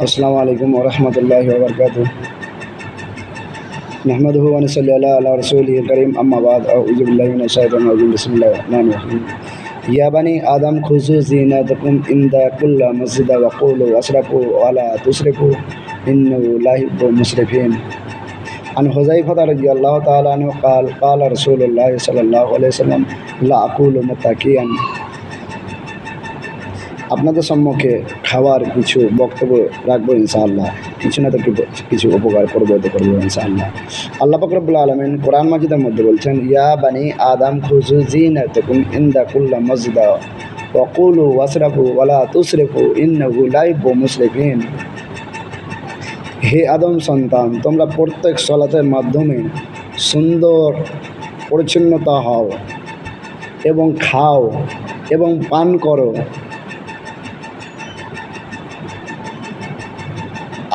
السلام عليكم ورحمة الله وبركاته. نحمده ونصلي على رسوله الكريم. أما بعد أعوذ بالله من الشيطان الرجيم. بسم الله الرحمن الرحيم. يا بني آدم خذوا زينتكم عند كل مسجد وقولوا أسرقوا ولا تسرقوا إنه لا يحب المسرفين عن حذيفة رضي الله تعالى عنه قال قال رسول الله صلى الله عليه وسلم لا أقول متكئا. আপনাদের সম্মুখে খাওয়ার কিছু বক্তব্য রাখব ইনশাআল্লাহ। কিছু না তো কিছু- উপকার করব তো করব ইনশাআল্লাহ। আল্লাহ ফকরবুল আলমিন কোরআন মাজিদের মধ্যে বলছেন, ইয়া বানি আদম খুজু জিনাতুকুম ইনদা কুল্লা মসজিদা ওয়াকুলু ওয়াসরাফু ওয়ালা তুসরিফু ইন্নাহু লা ইউহিব্বুল মুসরিফিন। হে আদম সন্তান, তোমরা প্রত্যেক সলাতের মাধ্যমে সুন্দর পরিচ্ছন্নতা হও এবং খাও এবং পান করো।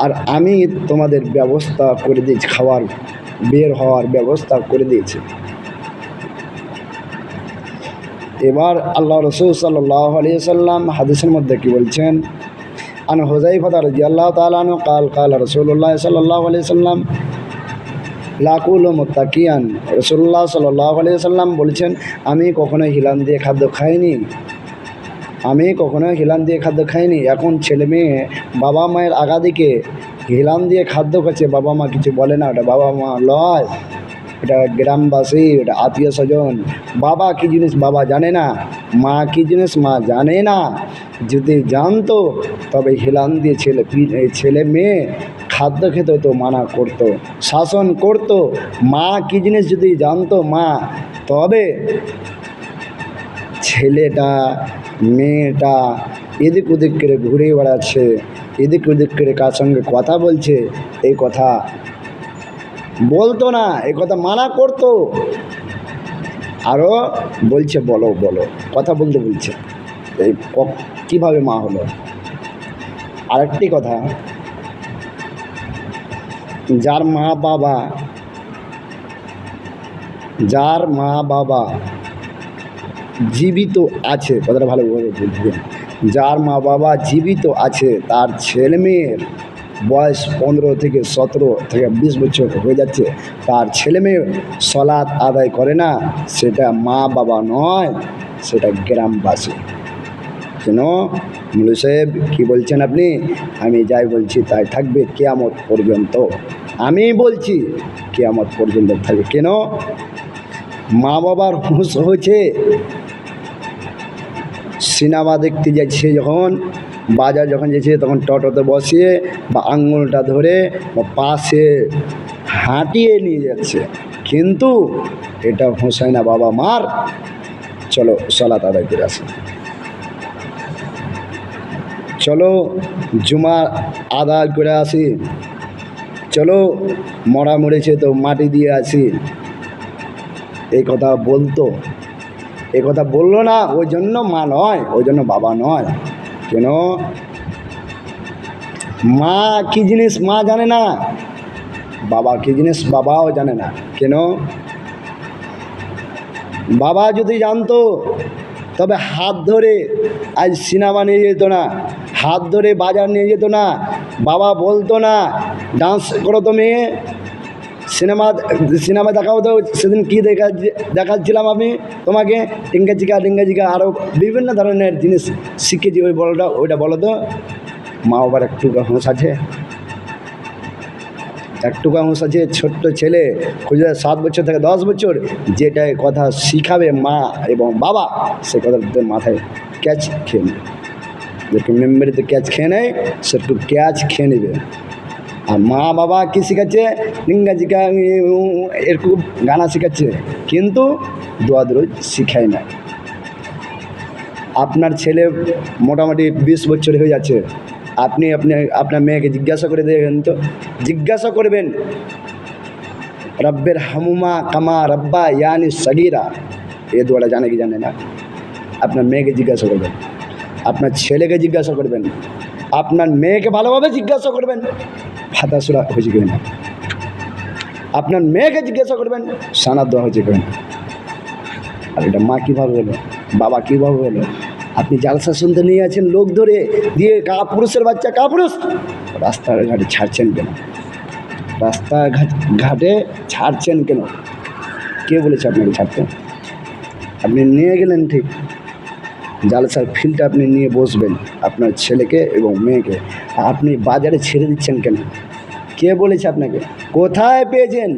আর আমি তোমাদের ব্যবস্থা করে দিয়েছি, খাওয়ার, বের হওয়ার ব্যবস্থা করে দিয়েছি। এবার আল্লাহ রসুল সাল্লাহ সাল্লাম হাদিসের মধ্যে কি বলছেন? আন হোজাইফা রাজি আল্লাহ তালান কাল কাল রসুল্লাহ সাল্লাহ সাল্লাম লাকুল মোত্তাকিয়ান। রসুল্লাহ সাল্লাহ আলিয়া সাল্লাম বলছেন, আমি কখনোই হিলান দিয়ে খাদ্য খাইনি। আমি কখনো হিলান দিয়ে খাদ্য খাইনি। এখন ছেলে মেয়ে, বাবা মায়ের আগা দিকে হিলান দিয়ে খাদ্য খাচ্ছে, বাবা মা কিছু বলে না। ওটা বাবা মা লয়, এটা গ্রামবাসী, এটা আত্মীয় স্বজন। বাবা কী জিনিস বাবা জানে না? মা কী জিনিস মা জানে না? যদি জানতো, তবে হিলান দিয়ে ছেলে ছেলে মেয়ে খাদ্য খেতে, তো মানা করতো, শাসন করতো। মা কী জিনিস যদি জানতো মা, তবে ছেলেটা, মেয়েটা এদিক ওদিক করে ঘুরে বেড়াচ্ছে, এদিক ওদিক করে কার সঙ্গে কথা বলছে, এই কথা বলতো না, এই কথা মানা করতো। আরও বলছে, বলো বলো, কথা বলতে বলছে। এই কীভাবে মা হলো? আরেকটি কথা, যার মা বাবা, যার মা বাবা জীবিত আছে, কথাটা ভালোভাবে বুঝবেন যার মা বাবা জীবিত আছে, তার ছেলে মেয়ের বয়স পনেরো থেকে সতেরো থেকে বিশ বছর হয়ে যাচ্ছে, তার ছেলে মেয়ে সলাৎ আদায় করে না, সেটা মা বাবা নয়, সেটা গ্রামবাসী। কেন? মুলু সাহেব, কী বলছেন আপনি? আমি যাই বলছি তাই থাকবে কেয়ামত পর্যন্ত। আমি বলছি কেয়ামত পর্যন্ত থাকবে। কেন? মা বাবার হুঁশ হয়েছে সিনেমা দেখতে যাচ্ছে যখন, বাজার যখন যাচ্ছে তখন টোটোতে বসিয়ে বা আঙুলটা ধরে বা পাশে হাঁটিয়ে নিয়ে যাচ্ছে। কিন্তু এটা হুঁশ হয় না বাবা মার। চলো, সলাত আদায় করে আসি। চলো, জুমা আদায় করে আসি। চলো, মরা মরেছে তো মাটি দিয়ে আসি। এই কথা বলতো। এ কথা বলল না, ওই জন্য মা নয়, ওই জন্য বাবা নয়। কেন মা কি জিনিস মা জানে না? বাবা কি জিনিস বাবাও জানে না। কেন বাবা যদি জানতো, তবে হাত ধরে আজ সিনেমা নিয়ে যেত না, হাত ধরে বাজার নিয়ে যেত না, বাবা বলতো না, ডান্স করো তো মেয়ে সিনেমা সিনেমা দেখাও তো, সেদিন কী দেখা দেখাচ্ছিলাম আমি তোমাকে? ইংরেজিকা টিঙ্গাজিকা আরও বিভিন্ন ধরনের জিনিস শিখেছি ওই বলটা, ওইটা বলো তো। মা বাবার একটু হুঁশ আছে। একটুকু হুঁশ আছে, ছোট্ট ছেলে, খুঁজে সাত বছর থেকে দশ বছর, যেটাই কথা শিখাবে মা এবং বাবা, সে কথা মাথায় ক্যাচ খেয়ে নেবে। যেটু মেমোরিতে ক্যাচ খেয়ে নেয় সেটু ক্যাচ খেয়ে নেবে। আর মা বাবা কী শেখাচ্ছে? ইংরাজিকা এরকম গানা শেখাচ্ছে। কিন্তু দোয়া দরুদ শিখায় না। আপনার ছেলে মোটামুটি বিশ বছর হয়ে যাচ্ছে। আপনি আপনি, আপনার মেয়েকে জিজ্ঞাসা করে দেখবেন তো। জিজ্ঞাসা করবেন, রব্বের হামুমা কামা রব্বা ইয়ানি সগিরা। এ দোয়াটা জানে কি জানে না। আপনার মেয়েকে জিজ্ঞাসা করবেন। আপনার ছেলেকে জিজ্ঞাসা করবেন। আপনার মেয়েকে ভালোভাবে জিজ্ঞাসা করবেন। ফাতাসুরা হয়েছে কি না আপনার মেয়েকে জিজ্ঞাসা করবেন সানার দোয়া হয়েছে কি না আর এটা মা কীভাবে হলো? বাবা কীভাবে হলো? আপনি জালসা শুনতে নিয়ে আছেন লোক ধরে, দিয়ে কা পুরুষের বাচ্চা কা পুরুষ রাস্তার ঘাটে ছাড়ছেন কেন? রাস্তা ঘাট- ঘাটে ছাড়ছেন কেন? কে বলেছে আপনাকে ছাড়তে? আপনি নিয়ে গেলেন ঠিক। জালসার ফিল্ডটা আপনি নিয়ে বসবেন আপনার ছেলেকে এবং মেয়েকে। আপনি বাজারে ছেড়ে দিচ্ছেন কেন? কে বলেছে আপনাকে? কোথায় পেয়েছেন?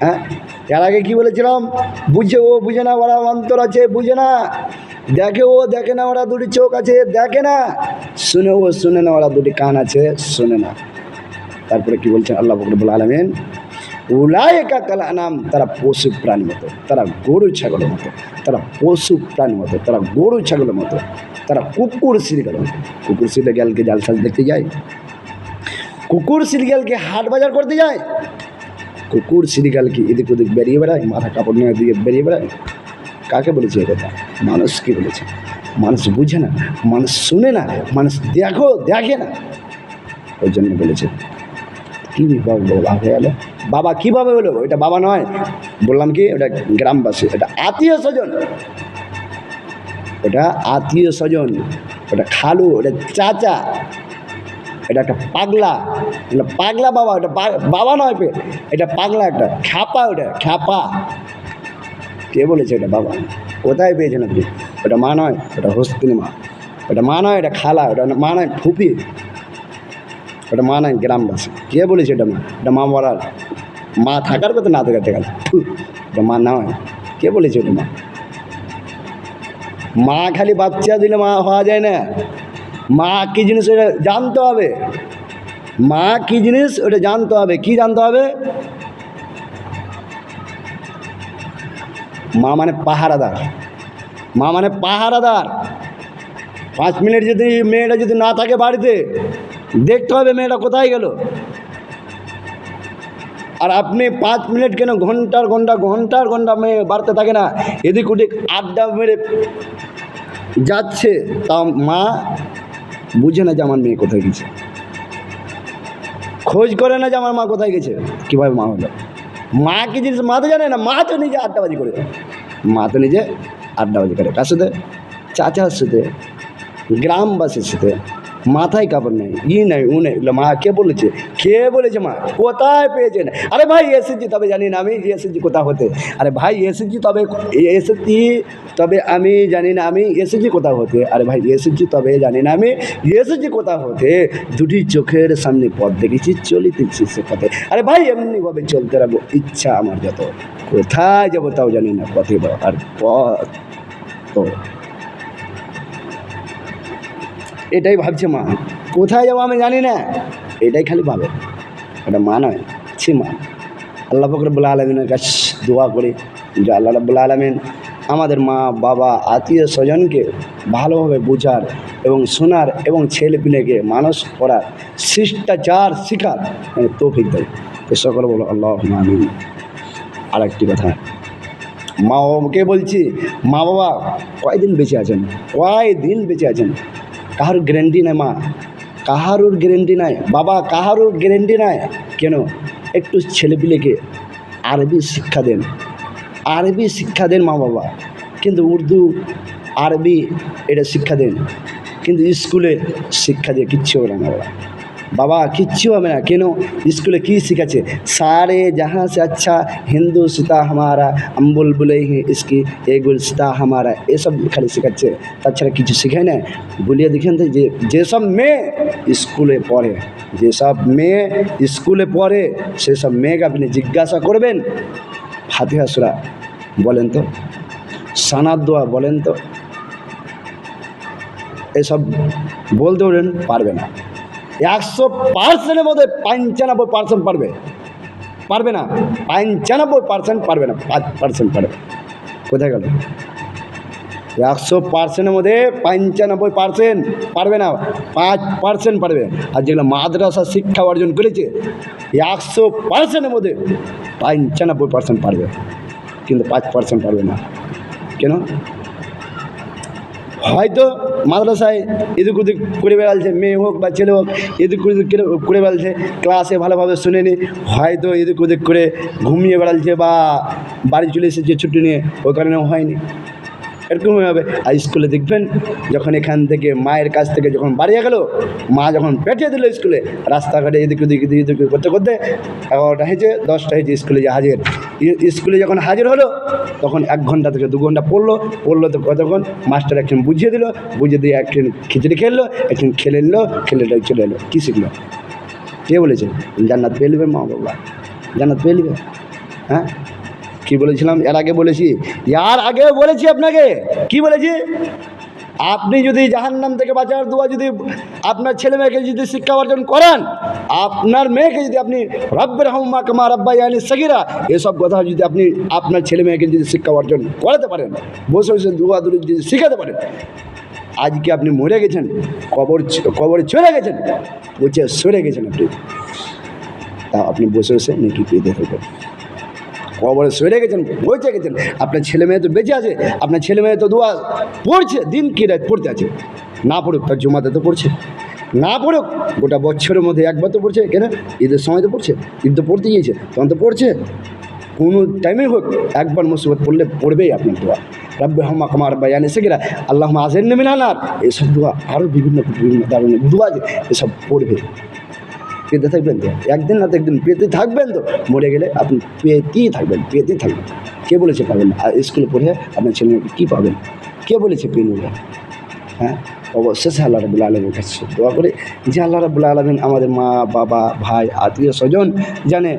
হ্যাঁ? এর আগে কী বলেছিলাম? বুঝে ও বুঝে না, ওরা অন্তর আছে, বুঝে না। দেখে ও, দেখে না, ওরা দুটি চোখ আছে, দেখে না। শুনে ও, শুনে না, ওরা দুটি কান আছে, শুনে না। তারপরে কি বলছেন আল্লাহ ফকরবুল আলমেন উলায়কা কালা নাম তারা পশু প্রাণী মতো, তারা গরু ছাগলের মতো, তারা পশু প্রাণী মতো, তারা গরু ছাগলের মতো, তারা কুকুর মতো কুকুর সিরিগালকে জালসাজ দেখতে যায়? কুকুর সিরিগালকে হাট বাজার করতে যায়। কুকুর সিরিগালকে এদিক ওদিক বেরিয়ে বেড়ায়, মাথা কাপড় নিয়ে দিকে বেরিয়ে বেড়ায়। কাকে বলেছে কথা? মানুষ কি বলেছে? মানুষ বুঝে না, মানুষ শুনে না, মানুষ দেখো, দেখে না। ওই জন্য বলেছে, কী বিভাগ বাবা হয়ে গেল। বাবা কীভাবে হলো? এটা বাবা নয়, বললাম কি ওটা গ্রামবাসী, এটা আত্মীয় স্বজন। ওটা আত্মীয় স্বজন ওটা খালু ওটা চাচা। এটা একটা পাগলা, এটা পাগলা বাবা পা- বাবা নয় পে, এটা পাগলা একটা, খ্যাপা ওটা, খ্যাপা। কে বলেছে এটা বাবা? কোথায় পেয়েছেন আপনি? ওটা মা নয়, ওটা হস্তিনী মা। ওটা মা নয়, এটা খালা, ওটা মা নয়, ফুপি। ওটা মা নয়, গ্রামবাসী। কে বলেছে এটা মা? এটা মা বলার মা থাকার কথা না থাকার দেখা এটা মা নয়। কে বলেছে এটা মা? মা খালি বাচ্চা দিলে মা হওয়া যায় না। মা কী জিনিস ওটা জানতে হবে? মা কী জিনিস ওটা জানতে হবে? কি জানতে হবে? মা মানে পাহারাদার। মা মানে পাহারাদার। পাঁচ মিনিট যদি মেয়েটা যদি না থাকে বাড়িতে, দেখতে হবে মেয়েটা কোথায় গেল। আর আপনি পাঁচ মিনিট কেন ঘণ্টার ঘণ্টা ঘণ্টার ঘণ্টা মেয়ে বাড়তে থাকে না? এদিক ওদিক আড্ডা মেরে যাচ্ছে। তা মা বুঝে না যে আমার মেয়ে কোথায় গেছে। খোঁজ করে না যে আমার মা কোথায় গেছে। কীভাবে মা হলো? মা কি জিনিস মা তো জানে না, মা তো নিজে আড্ডাবাজি করে। মা তো নিজে আড্ডাবাজি করে। কার সাথে? চাচার সাথে। গ্রামবাসীর সাথে। মাথায় কাপড় নেই, ই নেই, উ নেই। মা, কে বলেছে? কে বলেছে মা? কোথায় পেয়েছেন? আরে ভাই, এসেছি, তবে জানি না, আমি এসেছি কোথা হতে। আরে ভাই, এসেছি তবে এসেছি তবে আমি জানি না, আমি এসেছি কোথা হতে। আরে ভাই, এসেছি তবে জানি না, আমি এসেছি কোথা হতে। দুটি চোখের সামনে পথ দেখেছি, চলিতেছি সে পথে। আরে ভাই, এমনিভাবে চলতে রাখব, ইচ্ছা আমার যত। কোথায় যাব তাও জানি না, পথে আর পথ তো। এটাই ভাবছে মা। কোথায় যাব আমি জানি না। এটাই খালি ভাবে। এটা মা নয়, ছি মা। আল্লাহ ফকরবুল আলমিনের কাছে দোয়া করি যে আল্লাহ রাবুল আলমিন আমাদের মা, বাবা, আত্মীয় স্বজনকে ভালোভাবে বোঝার এবং শোনার এবং ছেলেপিলেকে মানুষ করার শিষ্টাচার শিখার মানে তৌফিক দেয়। তো সকল বলো আল্লাহ আর একটি কথা। মা বাবাকে বলছি, মা বাবা কয়দিন বেঁচে আছেন? কয়দিন বেঁচে আছেন? কাহার গ্যারেন্টি নাই, মা? কাহারুর গ্যারেন্টি নাই? বাবা, কাহারুর গ্যারেন্টি নাই? কেন? একটু ছেলেপিলেকে আরবি শিক্ষা দেন। আরবি শিক্ষা দেন, মা বাবা। কিন্তু উর্দু, আরবি, এটা শিক্ষা দেন। কিন্তু স্কুলে শিক্ষা দিয়ে কিচ্ছু হবে না, বাবা। বাবা, কিচ্ছু হবে না। কেন? স্কুলে কি শিখাচ্ছে সারে যাহা সে আচ্ছা হিন্দু সীতা হামারা, আম্বুল বলে হি ইসকি, এ হামারা এসব খালি শেখাচ্ছে। তাছাড়া কিছু শেখায় না বলিয়ে দেখেন তো যে যেসব মেয়ে স্কুলে পড়ে যেসব মেয়ে স্কুলে পড়ে সেসব মেয়েকে আপনি জিজ্ঞাসা করবেন? ফাতিহা সুরা, বলেন তো। সানাদ দোয়া, বলেন তো। এসব বলতে পারবে না। একশো পার্সেন্টের মধ্যে পঞ্চানব্বই পার্সেন্ট পারবে। পারবে না? পঞ্চানব্বই পার্সেন্ট পারবে না, পাঁচ পার্সেন্ট পারবে। কোথায় গেল? একশো পার্সেন্টের মধ্যে পঞ্চানব্বই পার্সেন্ট পারবে না, পাঁচ পার্সেন্ট পারবে। আর যেগুলো মাদ্রাসা শিক্ষা অর্জন করেছে, একশো পার্সেন্টের মধ্যে পঞ্চানব্বই পার্সেন্ট পারবে। কিন্তু পাঁচ পার্সেন্ট পারবে না। কেন? হয়তো মাদ্রাসায় এদিক ওদিক করে বেড়ালছে মেয়ে হোক বা ছেলে হোক, এদিক ওদিক করে- বেড়াচ্ছে ক্লাসে ভালোভাবে শুনেনি, হয়তো এদিক ওদিক করে ঘুমিয়ে বেড়ালছে বা বাড়ি চলে এসেছে ছুটি নিয়ে, ওই কারণে হয়নি। এরকমই হবে আর স্কুলে দেখবেন যখন এখান থেকে মায়ের কাছ থেকে যখন বাড়িয়ে গেল, মা যখন পেটিয়ে দিল স্কুলে, রাস্তাঘাটে এদিক ওদিক এদিক ওদিক করতে করতে এগারোটা হয়েছে দশটা হয়েছে স্কুলে যে হাজির। স্কুলে যখন হাজির হলো, তখন এক ঘণ্টা থেকে দু ঘণ্টা পড়ল পড়ল তো কতক্ষণ? মাস্টার একজন বুঝিয়ে দিল, বুঝিয়ে দিয়ে একজন খিচুড়ি খেললো একজন খেলে নিলো, খেলে চলে এলো। কী শিখলো? কে বলেছে? জান্নাত পেয়ে নেবে মা বাবা। জান্নাত পেয়ে নেবে। হ্যাঁ? কি বলেছিলাম? এর আগে বলেছি। ইয়ার আগে বলেছি আপনাকে। কি বলেছি? আপনি যদি জাহান্নাম থেকে বাঁচার দোয়া যদি আপনার ছেলে মেয়েকে যদি শিক্ষা অর্জন করেন, আপনার মেয়েকে যদি আপনি রব্বের হাম্মা কামা রব্বা ইয়ানি সগিরা, এসব কথা যদি আপনি আপনার ছেলে মেয়েকে যদি শিক্ষা অর্জন করাতে পারেন, বসে বসে দোয়া দূরে যদি শিখাতে পারেন, আজকে আপনি মরে গেছেন, কবর কবরে চলে গেছেন বলছে সরে গেছেন আপনি। তা আপনি বসে বসে নাকি পেতে থাকবেন কবরে সরে গেছেন বইতে গেছেন। আপনার ছেলে মেয়ে তো বেঁচে আছে, আপনার ছেলে মেয়ে তো দোয়া পড়ছে, দিন কি রাত পড়তে আছে। না পড়ুক, তার জমাতে তো পড়ছে। না পড়ুক, গোটা বছরের মধ্যে একবার তো পড়ছে, কেন? ঈদের সময় তো পড়ছে, ঈদ তো পড়তে গিয়েছে, তখন তো পড়ছে। কোনো টাইমে হোক, একবার মুসিবত পড়লে পড়বেই আপনার দোয়া। রব্বে হম্মা কমার বায়ান এসে গেলা আল্লাহ আজেন নেমে নানার এসব দোয়া আরও বিভিন্ন বিভিন্ন ধরনের দোয়া এসব পড়বে। পেতে থাকবেন তো? একদিন না তো একদিন পেতে থাকবেন তো? মরে গেলে আপনি পেতেই থাকবেন পেতেই থাকবেন। কে বলেছে পাবেন স্কুলে পড়ে আপনার ছেলে কী পাবেন? কে বলেছে পেয়ে নেবে হ্যাঁ? অবশেষে আল্লাহ রবুল্লা আলমের কাছে দোয়া করে যে আল্লাহ রবুল্লা আলমিন আমাদের মা, বাবা, ভাই, আত্মীয় স্বজন জানে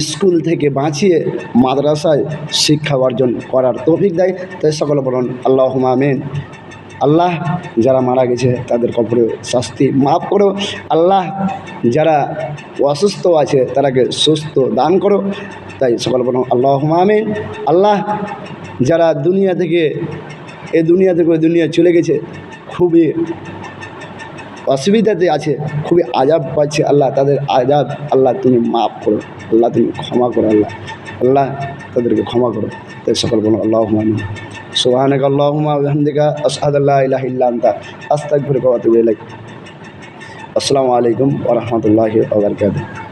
স্কুল থেকে বাঁচিয়ে মাদ্রাসায় শিক্ষা অর্জন করার তৌফিক দেয়। তাই সকলে বলুন আল্লাহ আমিন। আল্লাহ যারা মারা গেছে তাদের কপরে শাস্তি মাফ করো। আল্লাহ যারা অসুস্থ আছে তারাকে সুস্থ দান করো। তাই সকল বলুন আল্লাহ আমিন। আল্লাহ যারা দুনিয়া থেকে, এ দুনিয়া থেকে ওই দুনিয়া চলে গেছে, খুবই অসুবিধাতে আছে, খুবই আজাব পাচ্ছে আল্লাহ, তাদের আজাব আল্লাহ তুমি মাফ করো, আল্লাহ তুমি ক্ষমা করো আল্লাহ আল্লাহ তাদেরকে ক্ষমা করো। তাই সকল বলো আল্লাহ মান সুবাহানক আল্লাহুমা আলহামদিকা আসাদাল্লাহ ইলাহ ইল্লা আনতা, আস্তাগফিরুকা ওয়া আতুবু ইলাইক। আসসালামু আলাইকুম ওয়া রাহমাতুল্লাহি ওয়া